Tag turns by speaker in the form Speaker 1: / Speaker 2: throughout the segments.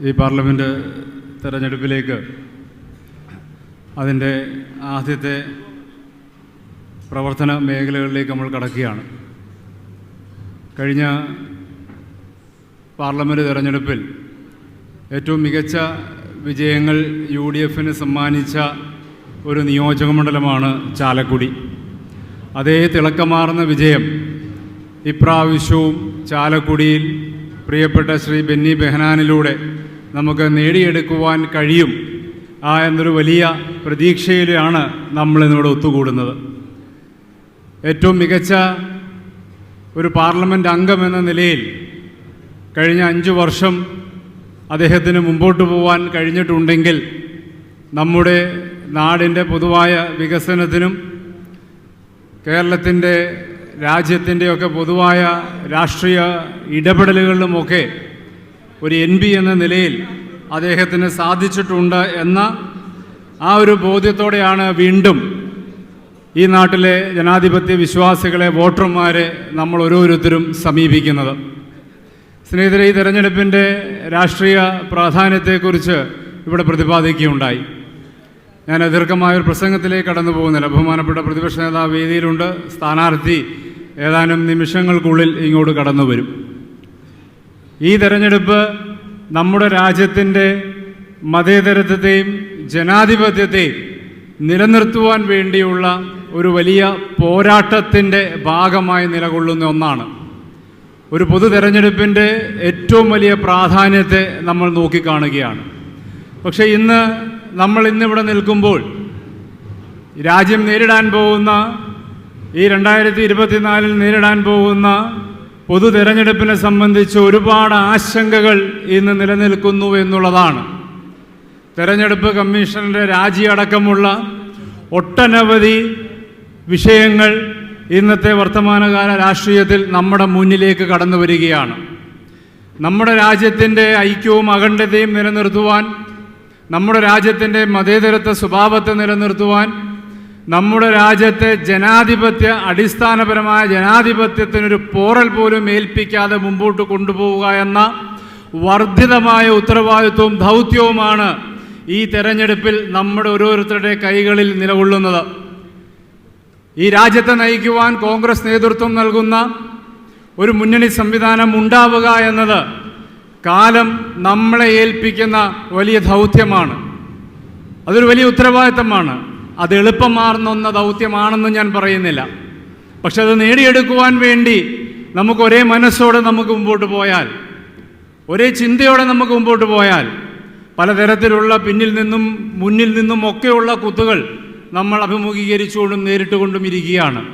Speaker 1: ഈ പാർലമെന്റ് തെരഞ്ഞെടുപ്പിലേക്ക് അതിന്റെ ആദ്യത്തെ പ്രവർത്തന മേഖലകളിലേക്ക് നമ്മൾ കടക്കുകയാണ്. കഴിഞ്ഞ പാർലമെന്റ് തെരഞ്ഞെടുപ്പിൽ ഏറ്റവും മികച്ച വിജയങ്ങൾ യു ഡി എഫിന് സമ്മാനിച്ച ഒരു നിയോജക മണ്ഡലമാണ് ചാലക്കുടി. അതേ തിളക്കമാർന്ന വിജയം ഇപ്രാവശ്യവും ചാലക്കുടിയിൽ പ്രിയപ്പെട്ട ശ്രീ ബെന്നി ബെഹനാനിലൂടെ നമുക്ക് നേടിയെടുക്കുവാൻ കഴിയും. ആ എന്നൊരു വലിയ പ്രതീക്ഷയിലാണ് നമ്മൾ ഇന്നിവിടെ ഒത്തുകൂടുന്നത്. ഏറ്റവും മികച്ച ഒരു പാർലമെന്റ് അംഗം എന്ന നിലയിൽ കഴിഞ്ഞ അഞ്ച് വർഷം അദ്ദേഹത്തിന് മുമ്പോട്ട് പോവാൻ കഴിഞ്ഞിട്ടുണ്ടെങ്കിൽ നമ്മുടെ നാടിന്റെ പൊതുവായ വികസനത്തിനും കേരളത്തിന്റെ രാജ്യത്തിന്റെയൊക്കെ പൊതുവായ രാഷ്ട്രീയ ഇടപെടലുകളിലുമൊക്കെ ഒരു എൻ പി എന്ന നിലയിൽ അദ്ദേഹത്തിന് സാധിച്ചിട്ടുണ്ട് എന്ന ആ ഒരു ബോധ്യത്തോടെയാണ് വീണ്ടും ഈ നാട്ടിലെ ജനാധിപത്യ വിശ്വാസികളെ വോട്ടർമാരെ നമ്മൾ ഓരോരുത്തരും സമീപിക്കുന്നത്. സ്നേഹിതരെ ഈ തെരഞ്ഞെടുപ്പിന്റെ രാഷ്ട്രീയ പ്രാധാന്യത്തെക്കുറിച്ച് ഇവിടെ പ്രതിപാദിക്കുകയുണ്ടായി. ഞാൻ ദീർഘമായ ഒരു പ്രസംഗത്തിലേക്ക് കടന്നു പോകുന്നില്ല. ബഹുമാനപ്പെട്ട പ്രതിപക്ഷ നേതാവ് വേദിയിലുണ്ട്. സ്ഥാനാർത്ഥി ഏതാനും നിമിഷങ്ങൾക്കുള്ളിൽ ഇങ്ങോട്ട് കടന്നു വരും ഈ തെരഞ്ഞെടുപ്പ് നമ്മുടെ രാജ്യത്തിന്റെ മതേതരത്വത്തെയും ജനാധിപത്യത്തെയും നിലനിർത്തുവാൻ വേണ്ടിയുള്ള ഒരു വലിയ പോരാട്ടത്തിന്റെ ഭാഗമായി നിലകൊള്ളുന്ന ഒന്നാണ്. ഒരു പൊതു തെരഞ്ഞെടുപ്പിന്റെ ഏറ്റവും വലിയ പ്രാധാന്യത്തെ നമ്മൾ നോക്കിക്കാണുകയാണ്. പക്ഷേ ഇന്ന് നമ്മൾ ഇന്നിവിടെ നിൽക്കുമ്പോൾ രാജ്യം നേരിടാൻ പോകുന്ന ഈ രണ്ടായിരത്തി ഇരുപത്തിനാലിൽ നേരിടാൻ പോകുന്ന പൊതു തെരഞ്ഞെടുപ്പിനെ സംബന്ധിച്ച് ഒരുപാട് ആശങ്കകൾ ഇന്ന് നിലനിൽക്കുന്നു എന്നുള്ളതാണ്. തെരഞ്ഞെടുപ്പ് കമ്മീഷന്റെ രാജി അടക്കമുള്ള ഒട്ടനവധി വിഷയങ്ങൾ ഇന്നത്തെ വർത്തമാനകാല രാഷ്ട്രീയത്തിൽ നമ്മുടെ മുന്നിലേക്ക് കടന്നു വരികയാണ്. നമ്മുടെ രാജ്യത്തിന്റെ ഐക്യവും അഖണ്ഡതയും നിലനിർത്തുവാൻ നമ്മുടെ രാജ്യത്തിന്റെ മതേതരത്വ സ്വഭാവത്തെ നിലനിർത്തുവാൻ നമ്മുടെ രാജ്യത്തെ ജനാധിപത്യ അടിസ്ഥാനപരമായ ജനാധിപത്യത്തിനൊരു പോറൽ പോലും ഏൽപ്പിക്കാതെ മുമ്പോട്ട് കൊണ്ടുപോവുക എന്ന വർദ്ധിതമായ ഉത്തരവാദിത്വവും ദൗത്യവുമാണ് ഈ തെരഞ്ഞെടുപ്പിൽ നമ്മുടെ ഓരോരുത്തരുടെ കൈകളിൽ നിലകൊള്ളുന്നത്. ഈ രാജ്യത്തെ നയിക്കുവാൻ കോൺഗ്രസ് നേതൃത്വം നൽകുന്ന ഒരു മുന്നണി സംവിധാനം ഉണ്ടാവുക എന്നത് കാലം നമ്മളെ ഏൽപ്പിക്കുന്ന വലിയ ദൗത്യമാണ്. അതൊരു വലിയ ഉത്തരവാദിത്തമാണ്. അത് എളുപ്പമാർന്നൊന്ന ദൗത്യമാണെന്ന് ഞാൻ പറയുന്നില്ല. പക്ഷെ അത് നേടിയെടുക്കുവാൻ വേണ്ടി നമുക്ക് ഒരേ മനസ്സോടെ നമുക്ക് മുമ്പോട്ട് പോയാൽ ഒരേ ചിന്തയോടെ നമുക്ക് മുമ്പോട്ട് പോയാൽ പലതരത്തിലുള്ള പിന്നിൽ നിന്നും മുന്നിൽ നിന്നും ഒക്കെയുള്ള കുത്തുകൾ നമ്മൾ അഭിമുഖീകരിച്ചുകൊണ്ടും നേരിട്ടുകൊണ്ടും ഇരിക്കുകയാണ്.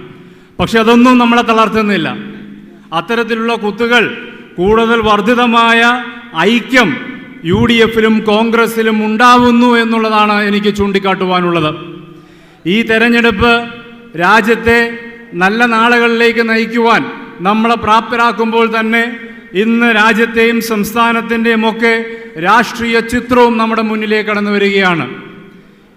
Speaker 1: പക്ഷെ അതൊന്നും നമ്മളെ തളർത്തുന്നില്ല. അത്തരത്തിലുള്ള കുത്തുകൾ കൂടുതൽ വർദ്ധിതമായ ഐക്യം യു ഡി എഫിലും കോൺഗ്രസിലും ഉണ്ടാവുന്നു എന്നുള്ളതാണ് എനിക്ക് ചൂണ്ടിക്കാട്ടുവാനുള്ളത്. ഈ തെരഞ്ഞെടുപ്പ് രാജ്യത്തെ നല്ല നാളുകളിലേക്ക് നയിക്കുവാൻ നമ്മളെ പ്രാപ്തരാക്കുമ്പോൾ തന്നെ ഇന്ന് രാജ്യത്തെയും സംസ്ഥാനത്തിന്റെയും ഒക്കെ രാഷ്ട്രീയ ചിത്രവും നമ്മുടെ മുന്നിലേക്ക് കടന്നു വരികയാണ്.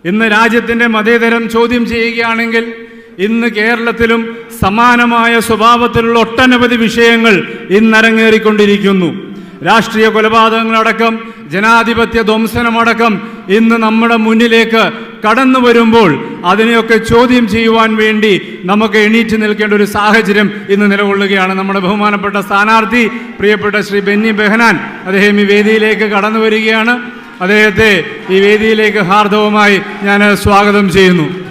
Speaker 1: ഇന്ന് രാജ്യത്തിന്റെ മതേതരം ചോദ്യം ചെയ്യുകയാണെങ്കിൽ ഇന്ന് കേരളത്തിലും സമാനമായ സ്വഭാവത്തിലുള്ള ഒട്ടനവധി വിഷയങ്ങൾ ഇന്നരങ്ങേറിക്കൊണ്ടിരിക്കുന്നു രാഷ്ട്രീയ കൊലപാതകങ്ങളടക്കം ജനാധിപത്യ ധ്വംസനമടക്കം ഇന്ന് നമ്മുടെ മുന്നിലേക്ക് കടന്നു വരുമ്പോൾ അതിനെയൊക്കെ ചോദ്യം ചെയ്യുവാൻ വേണ്ടി നമുക്ക് എണീറ്റ് നിൽക്കേണ്ട ഒരു സാഹചര്യം ഇന്ന് നിലകൊള്ളുകയാണ്. നമ്മുടെ ബഹുമാനപ്പെട്ട സ്ഥാനാർത്ഥി പ്രിയപ്പെട്ട ശ്രീ ബെന്നി ബെഹനാൻ അദ്ദേഹം ഈ വേദിയിലേക്ക് കടന്നു വരികയാണ്. അദ്ദേഹത്തെ ഈ വേദിയിലേക്ക് ഹാർദവമായി ഞാൻ സ്വാഗതം ചെയ്യുന്നു.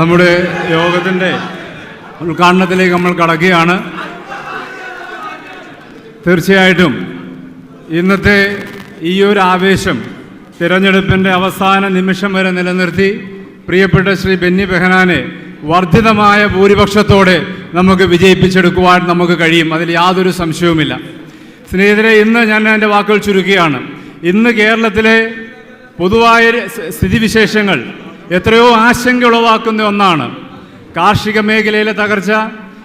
Speaker 1: നമ്മുടെ യോഗത്തിന്റെ ഉദ്ഘാടനത്തിലേക്ക് നമ്മൾ കടക്കുകയാണ്. തീർച്ചയായിട്ടും ഇന്നത്തെ ഈ ഒരു ആവേശം തിരഞ്ഞെടുപ്പിന്റെ അവസാന നിമിഷം വരെ നിലനിർത്തി പ്രിയപ്പെട്ട ശ്രീ ബെന്നി ബെഹനാനെ വർദ്ധിതമായ ഭൂരിപക്ഷത്തോടെ നമുക്ക് വിജയിപ്പിച്ചെടുക്കുവാൻ നമുക്ക് കഴിയും. അതിൽ യാതൊരു സംശയവുമില്ല. സ്നേഹിതരെ ഇന്ന് ഞാൻ എന്റെ വാക്കുകൾ ചുരുക്കുകയാണ്. ഇന്ന് കേരളത്തിലെ പൊതുവായ സ്ഥിതിവിശേഷങ്ങൾ എത്രയോ ആശങ്ക ഉളവാക്കുന്ന ഒന്നാണ്. കാർഷിക മേഖലയിലെ തകർച്ച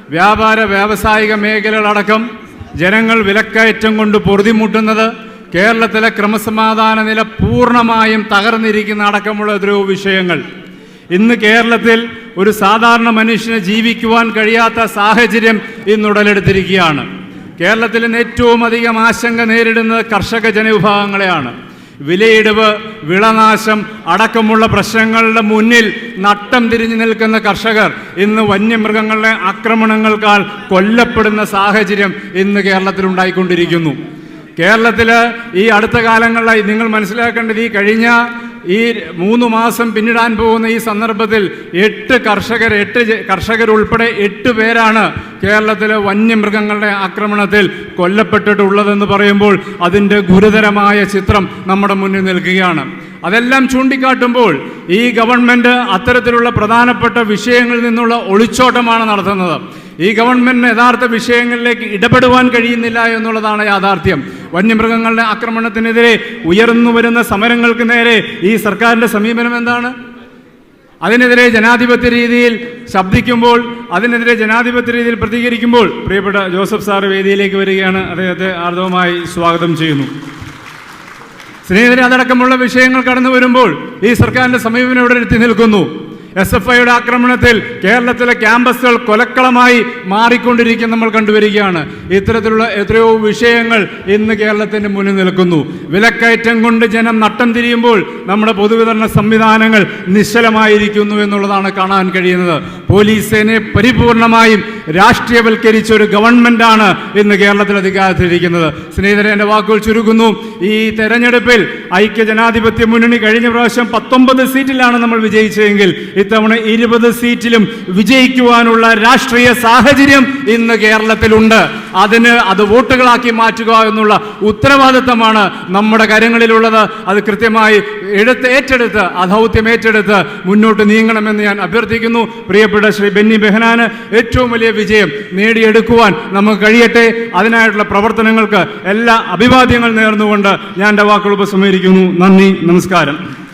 Speaker 1: വ്യാപാര വ്യാവസായിക മേഖലകളടക്കം ജനങ്ങൾ വിലക്കയറ്റം കൊണ്ട് പൊറുതിമുട്ടുന്നത് കേരളത്തിലെ ക്രമസമാധാന നില പൂർണമായും തകർന്നിരിക്കുന്ന അടക്കമുള്ള എത്രയോ വിഷയങ്ങൾ. ഇന്ന് കേരളത്തിൽ ഒരു സാധാരണ മനുഷ്യന് ജീവിക്കുവാൻ കഴിയാത്ത സാഹചര്യം ഇന്ന് ഉടലെടുത്തിരിക്കുകയാണ്. കേരളത്തിൽ ഏറ്റവും അധികം ആശങ്ക നേരിടുന്നത് കർഷക ജനവിഭാഗങ്ങളെയാണ്. വിലയിടിവ് വിളനാശം അടക്കമുള്ള പ്രശ്നങ്ങളുടെ മുന്നിൽ നട്ടം തിരിഞ്ഞു നിൽക്കുന്ന കർഷകർ ഇന്ന് വന്യമൃഗങ്ങളുടെ ആക്രമണങ്ങൾക്കാൽ കൊല്ലപ്പെടുന്ന സാഹചര്യം ഇന്ന് കേരളത്തിൽ ഉണ്ടായിക്കൊണ്ടിരിക്കുന്നു. കേരളത്തിൽ ഈ അടുത്ത കാലങ്ങളിലായി നിങ്ങൾ മനസ്സിലാക്കേണ്ടത് ഈ കഴിഞ്ഞ ഈ മൂന്ന് മാസം പിന്നിടാൻ പോകുന്ന ഈ സന്ദർഭത്തിൽ എട്ട് കർഷകർ എട്ട് കർഷകരുൾപ്പെടെ എട്ട് പേരാണ് കേരളത്തിലെ വന്യമൃഗങ്ങളുടെ ആക്രമണത്തിൽ കൊല്ലപ്പെട്ടിട്ടുള്ളതെന്ന് പറയുമ്പോൾ അതിന്റെ ഗുരുതരമായ ചിത്രം നമ്മുടെ മുന്നിൽ നിൽക്കുകയാണ്. അതെല്ലാം ചൂണ്ടിക്കാട്ടുമ്പോൾ ഈ ഗവൺമെന്റ് അത്തരത്തിലുള്ള പ്രധാനപ്പെട്ട വിഷയങ്ങളിൽ നിന്നുള്ള ഒളിച്ചോട്ടമാണ് നടത്തുന്നത്. ഈ ഗവൺമെന്റിന് യഥാർത്ഥ വിഷയങ്ങളിലേക്ക് ഇടപെടുവാൻ കഴിയുന്നില്ല എന്നുള്ളതാണ് യാഥാർത്ഥ്യം. വന്യമൃഗങ്ങളുടെ ആക്രമണത്തിനെതിരെ ഉയർന്നു വരുന്ന സമരങ്ങൾക്ക് നേരെ ഈ സർക്കാരിന്റെ സമീപനം എന്താണ്? അതിനെതിരെ ജനാധിപത്യ രീതിയിൽ ശബ്ദിക്കുമ്പോൾ അതിനെതിരെ ജനാധിപത്യ രീതിയിൽ പ്രതികരിക്കുമ്പോൾ പ്രിയപ്പെട്ട ജോസഫ് സാർ വേദിയിലേക്ക് വരികയാണ്. അദ്ദേഹത്തെ ആർദവമായി സ്വാഗതം ചെയ്യുന്നു. സ്നേഹിതരെ അതടക്കമുള്ള വിഷയങ്ങൾ കടന്നു വരുമ്പോൾ ഈ സർക്കാരിന്റെ സമീപനം ഇവിടെ എത്തി നിൽക്കുന്നു. എസ് എഫ് ഐയുടെ ആക്രമണത്തിൽ കേരളത്തിലെ ക്യാമ്പസുകൾ കൊലക്കളമായി മാറിക്കൊണ്ടിരിക്കുന്ന നമ്മൾ കണ്ടുവരികയാണ്. ഇത്തരത്തിലുള്ള എത്രയോ വിഷയങ്ങൾ ഇന്ന് കേരളത്തിന്റെ മുന്നിൽ നിൽക്കുന്നു. വിലക്കയറ്റം കൊണ്ട് ജനം നട്ടം തിരിയുമ്പോൾ നമ്മുടെ പൊതുവിതരണ സംവിധാനങ്ങൾ നിശ്ചലമായിരിക്കുന്നു എന്നുള്ളതാണ് കാണാൻ കഴിയുന്നത്. പോലീസ് സേനയെ പരിപൂർണമായും രാഷ്ട്രീയവൽക്കരിച്ച ഒരു ഗവൺമെന്റാണ് ഇന്ന് കേരളത്തിൽ അധികാരത്തിലിരിക്കുന്നത്. സ്നേഹിതരെ എന്റെ വാക്കുകൾ ചുരുക്കുന്നു. ഈ തെരഞ്ഞെടുപ്പിൽ ഐക്യ ജനാധിപത്യ മുന്നണി കഴിഞ്ഞ പ്രാവശ്യം പത്തൊമ്പത് സീറ്റിലാണ് നമ്മൾ വിജയിച്ചതെങ്കിൽ ഇത്തവണ ഇരുപത് സീറ്റിലും വിജയിക്കുവാനുള്ള രാഷ്ട്രീയ സാഹചര്യം ഇന്ന് കേരളത്തിലുണ്ട്. അതിന് അത് വോട്ടുകളാക്കി മാറ്റുക എന്നുള്ള ഉത്തരവാദിത്തമാണ് നമ്മുടെ കരങ്ങളിലുള്ളത്. അത് കൃത്യമായി എടുത്ത് ഏറ്റെടുത്ത് ആ ഏറ്റെടുത്ത് മുന്നോട്ട് നീങ്ങണമെന്ന് ഞാൻ അഭ്യർത്ഥിക്കുന്നു. പ്രിയപ്പെട്ട ശ്രീ ബെന്നി ബെഹനാന് ഏറ്റവും വലിയ വിജയം നേടിയെടുക്കുവാൻ നമുക്ക് കഴിയട്ടെ. അതിനായിട്ടുള്ള പ്രവർത്തനങ്ങൾക്ക് എല്ലാ അഭിവാദ്യങ്ങൾ നേർന്നുകൊണ്ട് ഞാൻ എന്റെ വാക്കുകൾ ഉപസംഹരിക്കുന്നു. നന്ദി നമസ്കാരം.